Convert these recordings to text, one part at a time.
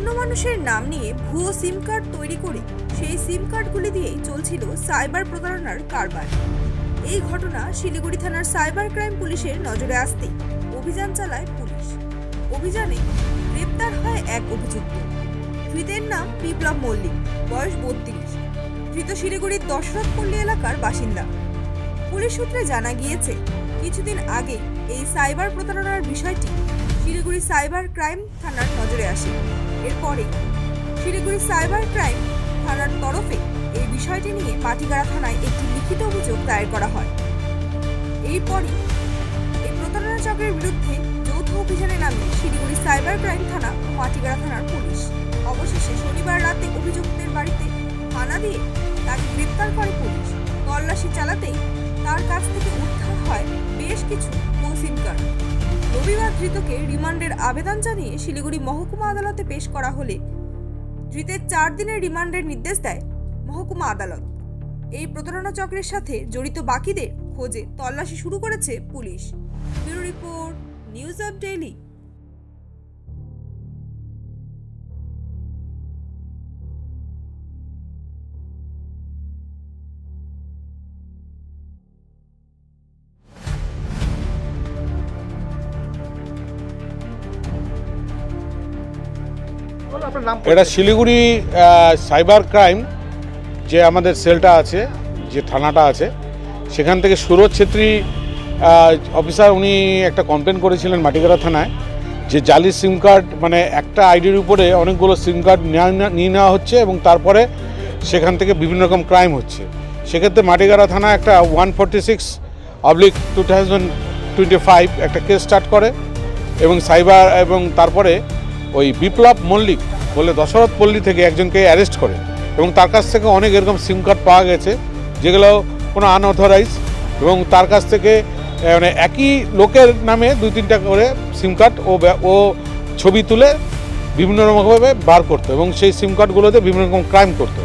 অন্য মানুষের নাম নিয়ে ভুয়ো সিম কার্ড তৈরি করে সেই সিম কার্ডগুলি দিয়েই চলছিল সাইবার প্রতারণার কারবার। এই ঘটনা শিলিগুড়ি থানার সাইবার ক্রাইম পুলিশের নজরে আসতেই অভিযান চালায় পুলিশ। অভিযানে গ্রেপ্তার হয় এক অভিযুক্ত। ধৃতের নাম বিপ্লব মল্লিক, বয়স বত্রিশ। ধৃত শিলিগুড়ির দশরথ পল্লী এলাকার বাসিন্দা। পুলিশ সূত্রে জানা গিয়েছে, কিছুদিন আগে এই সাইবার প্রতারণার বিষয়টি শিলিগুড়ি সাইবার ক্রাইম থানার নজরে আসে। এরপরে শিলিগুড়ি সাইবার ক্রাইম থানার তরফে এই বিষয়টি নিয়ে পাটিগাড়া থানায় একটি লিখিত অভিযোগ দায়ের করা হয়। এরপরই এই প্রতারণা চক্রের বিরুদ্ধে যৌথ অভিযানে নামে শিলিগুড়ি সাইবার ক্রাইম থানা ও মাটিগাড়া থানার পুলিশ। অবশেষে শনিবার রাতে অভিযুক্তের বাড়িতে হানা দিয়ে তাকে গ্রেপ্তার করে পুলিশ। তল্লাশি চালাতেই তার কাছ থেকে উদ্ধার হয় বেশ কিছু কার্ড রবিবার ধৃতকে রিমান্ডের আবেদন জানিয়ে শিলিগুড়ি মহকুমা আদালতে পেশ করা হলে ধৃতের চার দিনের রিমান্ডের নির্দেশ দেয় মহকুমা আদালত। এই প্রতারণা চক্রের সাথে জড়িত বাকিদের খোঁজে তল্লাশি শুরু করেছে police. Bureau report, news of daily. এটা শিলিগুড়ি সাইবার ক্রাইম যে আমাদের সেলটা আছে যে থানাটা আছে সেখান থেকে সুরজ ছেত্রী অফিসার উনি একটা কমপ্লেন করেছিলেন মাটিগাড়া থানায় যে জালি সিম কার্ড মানে একটা আইডির উপরে অনেকগুলো সিম কার্ড নিয়ে নেওয়া হচ্ছে এবং তারপরে সেখান থেকে বিভিন্ন রকম ক্রাইম হচ্ছে। সেক্ষেত্রে মাটিগাড়া থানা একটা one forty six oblique two thousand twenty five একটা কেস স্টার্ট করে এবং সাইবার এবং তারপরে ওই বিপ্লব মল্লিক বলে দশরথ পল্লী থেকে একজনকে অ্যারেস্ট করে এবং তার কাছ থেকে অনেক এরকম সিম কার্ড পাওয়া গেছে, যেগুলো কোনো আনঅথরাইজ এবং তার কাছ থেকে মানে একই লোকের নামে দুই তিনটা করে সিম কার্ড ও ও ছবি তুলে বিভিন্ন রকমভাবে বার করতো এবং সেই সিম কার্ডগুলোতে বিভিন্ন রকম ক্রাইম করতো।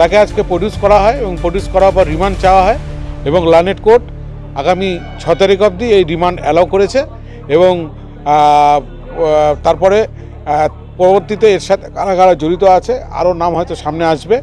তাকে আজকে প্রডিউস করা হয় এবং প্রডিউস করার পর রিমান্ড চাওয়া হয় এবং লানেট কোর্ট আগামী ছ তারিখ অবধি এই রিমান্ড অ্যালাউ করেছে এবং তারপরে পরবর্তীতে এর সাথে কারা কারা জড়িত আছে। আরও নাম হয়তো সামনে আসবে।